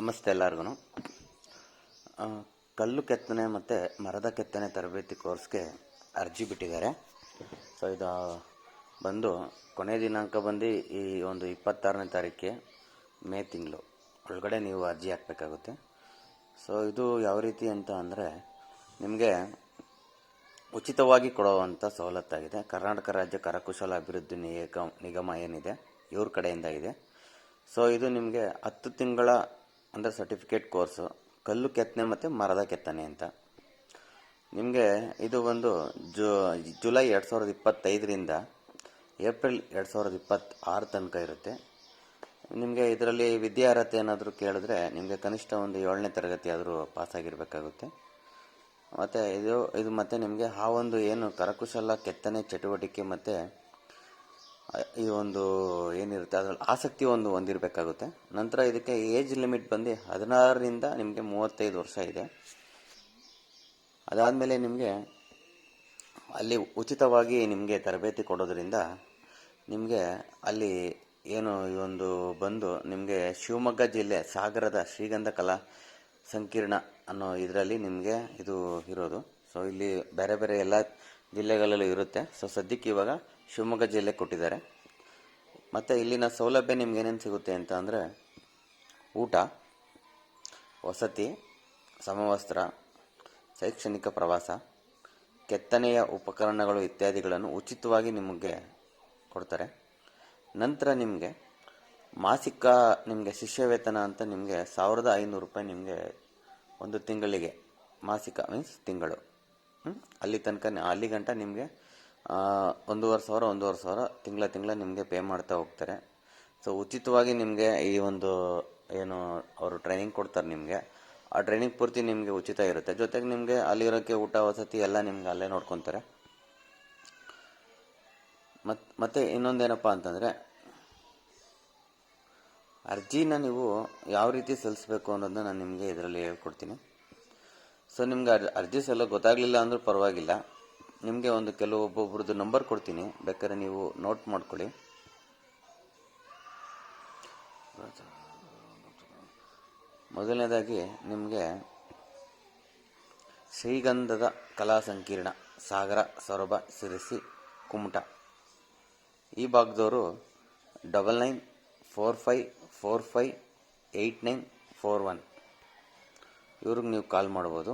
ನಮಸ್ತೆ ಎಲ್ಲರಿಗೂ ಕಲ್ಲು ಕೆತ್ತನೆ ಮತ್ತು ಮರದ ಕೆತ್ತನೆ ತರಬೇತಿ ಕೋರ್ಸ್ಗೆ ಅರ್ಜಿ ಬಿಟ್ಟಿದ್ದಾರೆ. ಸೊ, ಇದು ಬಂದು ಕೊನೆ ದಿನಾಂಕ ಬಂದು ಈ ಒಂದು ಇಪ್ಪತ್ತಾರನೇ ತಾರೀಕಿಗೆ ಮೇ ತಿಂಗಳು. ಒಳಗಡೆ ನೀವು ಅರ್ಜಿ ಹಾಕಬೇಕಾಗುತ್ತೆ. ಸೊ, ಇದು ಯಾವ ರೀತಿ ಅಂತ ಅಂದರೆ ನಿಮಗೆ ಉಚಿತವಾಗಿ ಕೊಡುವಂಥ ಸವಲತ್ತಾಗಿದೆ. ಕರ್ನಾಟಕ ರಾಜ್ಯ ಕರಕುಶಲ ಅಭಿವೃದ್ಧಿ ನಿಗಮ ನಿಗಮ ಏನಿದೆ, ಇವ್ರ ಕಡೆಯಿಂದ ಇದೆ. ಸೊ, ಇದು ನಿಮಗೆ ಹತ್ತು ತಿಂಗಳ ಅಂದರೆ ಸರ್ಟಿಫಿಕೇಟ್ ಕೋರ್ಸು ಕಲ್ಲು ಕೆತ್ತನೆ ಮತ್ತು ಮರದ ಕೆತ್ತನೆ ಅಂತ. ನಿಮಗೆ ಇದು ಒಂದು ಜು, ಜುಲೈ ಎರಡು ಸಾವಿರದ ಇಪ್ಪತ್ತೈದರಿಂದ ಏಪ್ರಿಲ್ ಎರಡು ಸಾವಿರದ ಇಪ್ಪತ್ತಾರು ತನಕ ಇರುತ್ತೆ. ನಿಮಗೆ ಇದರಲ್ಲಿ ವಿದ್ಯಾರ್ಹತೆ ಏನಾದರೂ ಕೇಳಿದ್ರೆ ನಿಮಗೆ ಕನಿಷ್ಠ ಒಂದು ಏಳನೇ ತರಗತಿ ಆದರೂ ಪಾಸಾಗಿರಬೇಕಾಗುತ್ತೆ ಮತ್ತು ಇದು ಇದು ಮತ್ತು ನಿಮಗೆ ಆ ಒಂದು ಏನು ಕರಕುಶಲ ಕೆತ್ತನೆ ಚಟುವಟಿಕೆ ಮತ್ತು ಈ ಒಂದು ಏನಿರುತ್ತೆ, ಅದರಲ್ಲಿ ಆಸಕ್ತಿ ಒಂದು ಹೊಂದಿರಬೇಕಾಗುತ್ತೆ. ನಂತರ ಇದಕ್ಕೆ ಏಜ್ ಲಿಮಿಟ್ ಬಂದು ಹದಿನಾರರಿಂದ ನಿಮಗೆ ಮೂವತ್ತೈದು ವರ್ಷ ಇದೆ. ಅದಾದಮೇಲೆ ನಿಮಗೆ ಅಲ್ಲಿ ಉಚಿತವಾಗಿ ನಿಮಗೆ ತರಬೇತಿ ಕೊಡೋದ್ರಿಂದ ನಿಮಗೆ ಅಲ್ಲಿ ಏನು ಈ ಒಂದು ಬಂದು ನಿಮಗೆ ಶಿವಮೊಗ್ಗ ಜಿಲ್ಲೆ, ಸಾಗರದ ಶ್ರೀಗಂಧ ಕಲಾ ಸಂಕೀರ್ಣ ಅನ್ನೋ ಇದರಲ್ಲಿ ನಿಮಗೆ ಇದು ಇರೋದು. ಸೊ ಇಲ್ಲಿ ಬೇರೆ ಬೇರೆ ಎಲ್ಲ ಜಿಲ್ಲೆಗಳಲ್ಲೂ ಇರುತ್ತೆ. ಸೊ ಸದ್ಯಕ್ಕೆ ಇವಾಗ ಶಿವಮೊಗ್ಗ ಜಿಲ್ಲೆ ಕೊಟ್ಟಿದ್ದಾರೆ. ಮತ್ತು ಇಲ್ಲಿನ ಸೌಲಭ್ಯ ನಿಮ್ಗೆ ಏನೇನು ಸಿಗುತ್ತೆ ಅಂತ ಅಂದರೆ ಊಟ, ವಸತಿ, ಸಮವಸ್ತ್ರ, ಶೈಕ್ಷಣಿಕ ಪ್ರವಾಸ, ಕೆತ್ತನೆಯ ಉಪಕರಣಗಳು ಇತ್ಯಾದಿಗಳನ್ನು ಉಚಿತವಾಗಿ ನಿಮಗೆ ಕೊಡ್ತಾರೆ. ನಂತರ ನಿಮಗೆ ಮಾಸಿಕ ನಿಮಗೆ ಶಿಷ್ಯವೇತನ ಅಂತ ನಿಮಗೆ ಸಾವಿರದ ಐನೂರು ರೂಪಾಯಿ ನಿಮಗೆ ಒಂದು ತಿಂಗಳಿಗೆ, ಮಾಸಿಕ ಮೀನ್ಸ್ ತಿಂಗಳು? ಅಲ್ಲಿ ತನಕ ಅಲ್ಲಿ ಗಂಟ ನಿಮಗೆ ಒಂದೂವರೆ ಸಾವಿರ ಒಂದೂವರೆ ಸಾವಿರ ತಿಂಗಳ ತಿಂಗಳ ನಿಮಗೆ ಪೇ ಮಾಡ್ತಾ ಹೋಗ್ತಾರೆ. ಸೊ ಉಚಿತವಾಗಿ ನಿಮಗೆ ಈ ಒಂದು, ಏನು, ಅವರು ಟ್ರೈನಿಂಗ್ ಕೊಡ್ತಾರೆ ನಿಮಗೆ. ಆ ಟ್ರೈನಿಂಗ್ ಪೂರ್ತಿ ನಿಮಗೆ ಉಚಿತ ಇರುತ್ತೆ. ಜೊತೆಗೆ ನಿಮಗೆ ಅಲ್ಲಿರೋಕ್ಕೆ ಊಟ, ವಸತಿ ಎಲ್ಲ ನಿಮ್ಗೆ ಅಲ್ಲೇ ನೋಡ್ಕೊತಾರೆ. ಮತ್ತು ಮತ್ತೆ ಇನ್ನೊಂದೇನಪ್ಪ ಅಂತಂದರೆ, ಅರ್ಜಿನ ನೀವು ಯಾವ ರೀತಿ ಸಲ್ಲಿಸ್ಬೇಕು ಅನ್ನೋದನ್ನ ನಾನು ನಿಮಗೆ ಇದರಲ್ಲಿ ಹೇಳ್ಕೊಡ್ತೀನಿ. ಸೊ ನಿಮ್ಗೆ ಅರ್ ಅರ್ಜಿ ಸಲ್ಲ ಗೊತ್ತಾಗಲಿಲ್ಲ ಅಂದ್ರೂ ಪರವಾಗಿಲ್ಲ. ನಿಮಗೆ ಒಂದು ಕೆಲವು ಒಬ್ಬೊಬ್ಬರದ್ದು ನಂಬರ್ ಕೊಡ್ತೀನಿ. ಬೇಕಾದ್ರೆ ನೀವು ನೋಟ್ ಮಾಡ್ಕೊಳ್ಳಿ. ಮೊದಲನೇದಾಗಿ ನಿಮಗೆ ಶ್ರೀಗಂಧದ ಕಲಾ ಸಂಕೀರ್ಣ, ಸಾಗರ, ಸೊರಬ, ಸಿರಿಸಿ, ಕುಮಟ. ಈ ಭಾಗದವರು double nine four five four five eight nine four one ಇವ್ರಿಗೆ ನೀವು ಕಾಲ್ ಮಾಡ್ಬೋದು.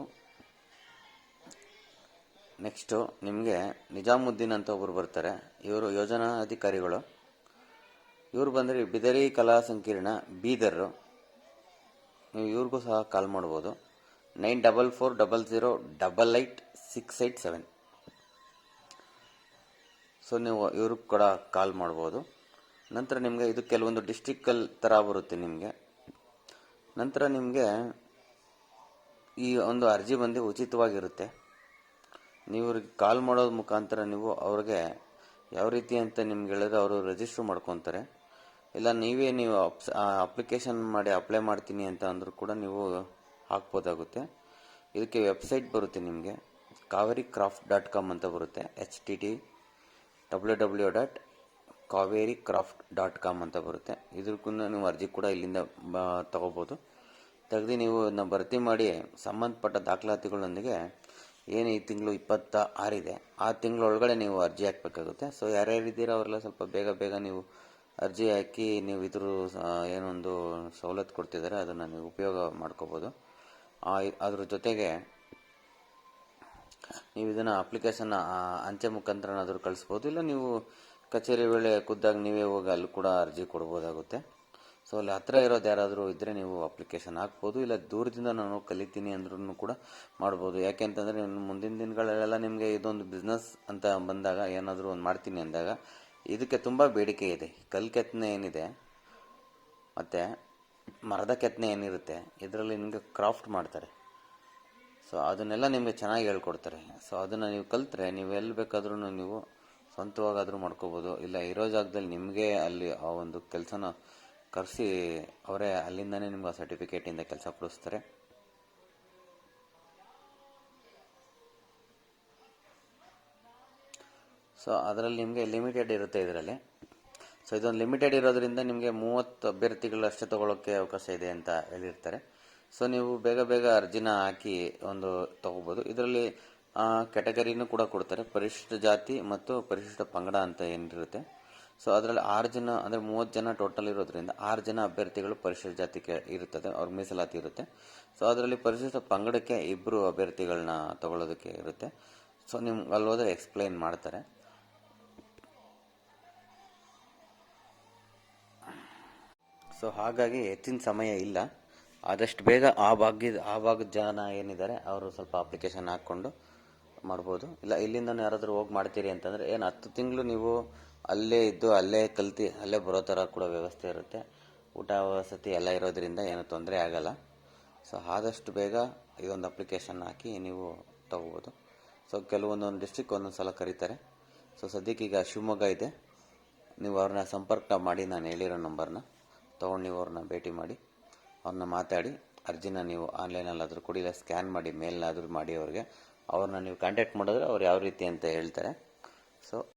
ನೆಕ್ಸ್ಟು ನಿಮಗೆ ನಿಜಾಮುದ್ದೀನ್ ಅಂತ ಒಬ್ಬರು ಬರ್ತಾರೆ. ಇವರು ಯೋಜನಾ ಅಧಿಕಾರಿಗಳು ಇವರು ಬಂದರೆ ಬಿದರಿ ಕಲಾ ಸಂಕೀರ್ಣ ಬೀದರ್. ನೀವು ಇವ್ರಿಗೂ ಸಹ ಕಾಲ್ ಮಾಡ್ಬೋದು. Nine double four double zero double eight six eight seven. So, ನೀವು ಇವ್ರಿಗೆ ಕೂಡ ಕಾಲ್ ಮಾಡ್ಬೋದು. ನಂತರ ನಿಮಗೆ ಇದು ಕೆಲವೊಂದು ಡಿಸ್ಟಿಕ್ಕಲ್ಲಿ ಥರ ಬರುತ್ತೆ ನಿಮಗೆ. ನಂತರ ನಿಮಗೆ ಈ ಒಂದು ಅರ್ಜಿ ಬಂದು ಉಚಿತವಾಗಿರುತ್ತೆ. ನೀವು ಇವ್ರಿಗೆ ಕಾಲ್ ಮಾಡೋದ್ ಮುಖಾಂತರ ನೀವು ಅವ್ರಿಗೆ ಯಾವ ರೀತಿ ಅಂತ ನಿಮ್ಗೆ ಹೇಳಿದ್ರೆ ಅವರು ರಿಜಿಸ್ಟರ್ ಮಾಡ್ಕೊತಾರೆ. ಇಲ್ಲ, ನೀವೇ ನೀವು ಅಪ್ಲಿಕೇಶನ್ ಮಾಡಿ ಅಪ್ಲೈ ಮಾಡ್ತೀನಿ ಅಂತ ಅಂದರೂ ಕೂಡ ನೀವು ಹಾಕ್ಬೋದಾಗುತ್ತೆ. ಇದಕ್ಕೆ ವೆಬ್ಸೈಟ್ ಬರುತ್ತೆ ನಿಮಗೆ. ಕಾವೇರಿ ಕ್ರಾಫ್ಟ್ ಡಾಟ್ ಕಾಮ್ ಅಂತ ಬರುತ್ತೆ. H T T W W dot Kaveri craft dot com ಅಂತ ಬರುತ್ತೆ. ಇದಕ್ಕೂ ನೀವು ಅರ್ಜಿ ಕೂಡ ಇಲ್ಲಿಂದ ಬ, ತಗೋಬೋದು. ತೆಗೆದು ನೀವು ಇದನ್ನ ಭರ್ತಿ ಮಾಡಿ ಸಂಬಂಧಪಟ್ಟ ದಾಖಲಾತಿಗಳೊಂದಿಗೆ ಏನು ಈ ತಿಂಗಳು ಇಪ್ಪತ್ತ ಆರಿದೆ, ಆ ತಿಂಗಳೊಳಗಡೆ ನೀವು ಅರ್ಜಿ ಹಾಕಬೇಕಾಗುತ್ತೆ. ಸೊ ಯಾರ್ಯಾರು ಇದ್ದೀರೋ ಅವರೆಲ್ಲ ಸ್ವಲ್ಪ ಬೇಗ ಬೇಗ ನೀವು ಅರ್ಜಿ ಹಾಕಿ ನೀವು ಇದ್ರ ಏನೊಂದು ಸವಲತ್ತು ಕೊಡ್ತಿದ್ದಾರೆ ಅದನ್ನು ನೀವು ಉಪಯೋಗ ಮಾಡ್ಕೋಬೋದು. ಅದ್ರ ಜೊತೆಗೆ ನೀವು ಇದನ್ನು ಅಪ್ಲಿಕೇಶನ್ ಅಂಚೆ ಮುಖಾಂತರನಾದರೂ ಕಳಿಸ್ಬೋದು, ಇಲ್ಲ ನೀವು ಕಚೇರಿ ವೇಳೆ ಖುದ್ದಾಗಿ ನೀವೇ ಹೋಗಿ ಅಲ್ಲಿ ಕೂಡ ಅರ್ಜಿ ಕೊಡ್ಬೋದಾಗುತ್ತೆ. ಸೊ ಅಲ್ಲಿ ಹತ್ತಿರ ಇರೋದು ಯಾರಾದರೂ ಇದ್ದರೆ ನೀವು ಅಪ್ಲಿಕೇಶನ್ ಹಾಕ್ಬೋದು, ಇಲ್ಲ ದೂರದಿಂದ ನಾನು ಕಲಿತೀನಿ ಅಂದ್ರೂ ಕೂಡ ಮಾಡ್ಬೋದು. ಯಾಕೆಂತಂದರೆ ಇನ್ನು ಮುಂದಿನ ದಿನಗಳಲ್ಲೆಲ್ಲ ನಿಮಗೆ ಇದೊಂದು ಬಿಸ್ನೆಸ್ ಅಂತ ಬಂದಾಗ, ಏನಾದರೂ ಒಂದು ಮಾಡ್ತೀನಿ ಅಂದಾಗ, ಇದಕ್ಕೆ ತುಂಬ ಬೇಡಿಕೆ ಇದೆ. ಕಲ್ಲು ಕೆತ್ತನೆ ಏನಿದೆ, ಮತ್ತು ಮರದ ಕೆತ್ತನೆ ಏನಿರುತ್ತೆ, ಇದರಲ್ಲಿ ನಿಮಗೆ ಕ್ರಾಫ್ಟ್ ಮಾಡ್ತಾರೆ. ಸೊ ಅದನ್ನೆಲ್ಲ ನಿಮಗೆ ಚೆನ್ನಾಗಿ ಹೇಳ್ಕೊಡ್ತಾರೆ. ಸೊ ಅದನ್ನು ನೀವು ಕಲಿತ್ರೆ, ನೀವು ಎಲ್ಲಿ ಬೇಕಾದ್ರೂ ನೀವು ಸ್ವಂತವಾಗಾದರೂ ಮಾಡ್ಕೋಬೋದು. ಇಲ್ಲ, ಇರೋ ಜಾಗದಲ್ಲಿ ನಿಮಗೆ ಅಲ್ಲಿ ಆ ಒಂದು ಕೆಲಸನ ಕರೆಸಿ ಅವರೇ ಅಲ್ಲಿಂದನೇ ನಿಮ್ಗೆ ಆ ಸರ್ಟಿಫಿಕೇಟಿಂದ ಕೆಲಸ ಕೊಡಿಸ್ತಾರೆ. ಸೊ ಅದರಲ್ಲಿ ನಿಮಗೆ ಲಿಮಿಟೆಡ್ ಇರುತ್ತೆ ಇದರಲ್ಲಿ. ಸೊ ಇದೊಂದು ಲಿಮಿಟೆಡ್ ಇರೋದ್ರಿಂದ ನಿಮಗೆ ಮೂವತ್ತು ಅಭ್ಯರ್ಥಿಗಳಷ್ಟೇ ತೊಗೊಳೋಕ್ಕೆ ಅವಕಾಶ ಇದೆ ಅಂತ ಹೇಳಿರ್ತಾರೆ. ಸೊ ನೀವು ಬೇಗ ಬೇಗ ಅರ್ಜಿನ ಹಾಕಿ ಒಂದು ತೊಗೋಬೋದು. ಇದರಲ್ಲಿ ಕ್ಯಾಟಗರಿನೂ ಕೂಡ ಕೊಡ್ತಾರೆ. ಪರಿಶಿಷ್ಟ ಜಾತಿ ಮತ್ತು ಪರಿಶಿಷ್ಟ ಪಂಗಡ ಅಂತ ಏನಿರುತ್ತೆ. ಸೊ ಅದರಲ್ಲಿ ಆರು ಜನ, ಅಂದರೆ ಮೂವತ್ತು ಜನ ಟೋಟಲ್ ಇರೋದ್ರಿಂದ ಆರು ಜನ ಅಭ್ಯರ್ಥಿಗಳು ಪರಿಶಿಷ್ಟ ಜಾತಿಗೆ ಇರುತ್ತದೆ, ಅವ್ರ ಮೀಸಲಾತಿ ಇರುತ್ತೆ. ಸೊ ಅದರಲ್ಲಿ ಪರಿಶಿಷ್ಟ ಪಂಗಡಕ್ಕೆ ಇಬ್ಬರು ಅಭ್ಯರ್ಥಿಗಳನ್ನ ತಗೊಳ್ಳೋದಕ್ಕೆ ಇರುತ್ತೆ. ಸೊ ನಿಮ್ಗೆ ಅಲ್ಲಿ ಹೋದ್ರೆ ಎಕ್ಸ್ಪ್ಲೈನ್ ಮಾಡ್ತಾರೆ. ಸೊ ಹಾಗಾಗಿ ಹೆಚ್ಚಿನ ಸಮಯ ಇಲ್ಲ. ಆದಷ್ಟು ಬೇಗ ಆ ಭಾಗ ಆ ಭಾಗದ ಜನ ಏನಿದ್ದಾರೆ, ಅವರು ಸ್ವಲ್ಪ ಅಪ್ಲಿಕೇಶನ್ ಹಾಕ್ಕೊಂಡು ಮಾಡ್ಬೋದು. ಇಲ್ಲ ಇಲ್ಲಿಂದ ಯಾರಾದರೂ ಹೋಗಿ ಮಾಡ್ತೀರಿ ಅಂತಂದರೆ, ಏನು ಹತ್ತು ತಿಂಗಳು ನೀವು ಅಲ್ಲೇ ಇದ್ದು, ಅಲ್ಲೇ ಕಲ್ತು, ಅಲ್ಲೇ ಬರೋ ಥರ ಕೂಡ ವ್ಯವಸ್ಥೆ ಇರುತ್ತೆ. ಊಟ ವಸತಿ ಎಲ್ಲ ಇರೋದ್ರಿಂದ ಏನು ತೊಂದರೆ ಆಗಲ್ಲ. ಸೊ ಆದಷ್ಟು ಬೇಗ ಇದೊಂದು ಅಪ್ಲಿಕೇಶನ್ ಹಾಕಿ ನೀವು ತಗೋಬೋದು. ಸೊ ಕೆಲವೊಂದೊಂದು ಡಿಸ್ಟ್ರಿಕ್ ಒಂದೊಂದು ಸಲ ಕರೀತಾರೆ. ಸೊ ಸದ್ಯಕ್ಕೆ ಈಗ ಶಿವಮೊಗ್ಗ ಇದೆ. ನೀವು ಅವ್ರನ್ನ ಸಂಪರ್ಕ ಮಾಡಿ, ನಾನು ಹೇಳಿರೋ ನಂಬರ್ನ. ತೊಗೊಂಡು ನೀವು ಅವ್ರನ್ನ ಭೇಟಿ ಮಾಡಿ, ಅವ್ರನ್ನ ಮಾತಾಡಿ, ಅರ್ಜಿನ ನೀವು ಆನ್ಲೈನಲ್ಲಾದರೂ ಕೊಡಿ, ಇಲ್ಲ ಸ್ಕ್ಯಾನ್ ಮಾಡಿ ಮೇಲ್ನಾದರೂ ಮಾಡಿ ಅವ್ರಿಗೆ. ಅವ್ರನ್ನ ನೀವು ಕಾಂಟ್ಯಾಕ್ಟ್ ಮಾಡಿದ್ರೆ ಅವ್ರು ಯಾವ ರೀತಿ ಅಂತ ಹೇಳ್ತಾರೆ. ಸೊ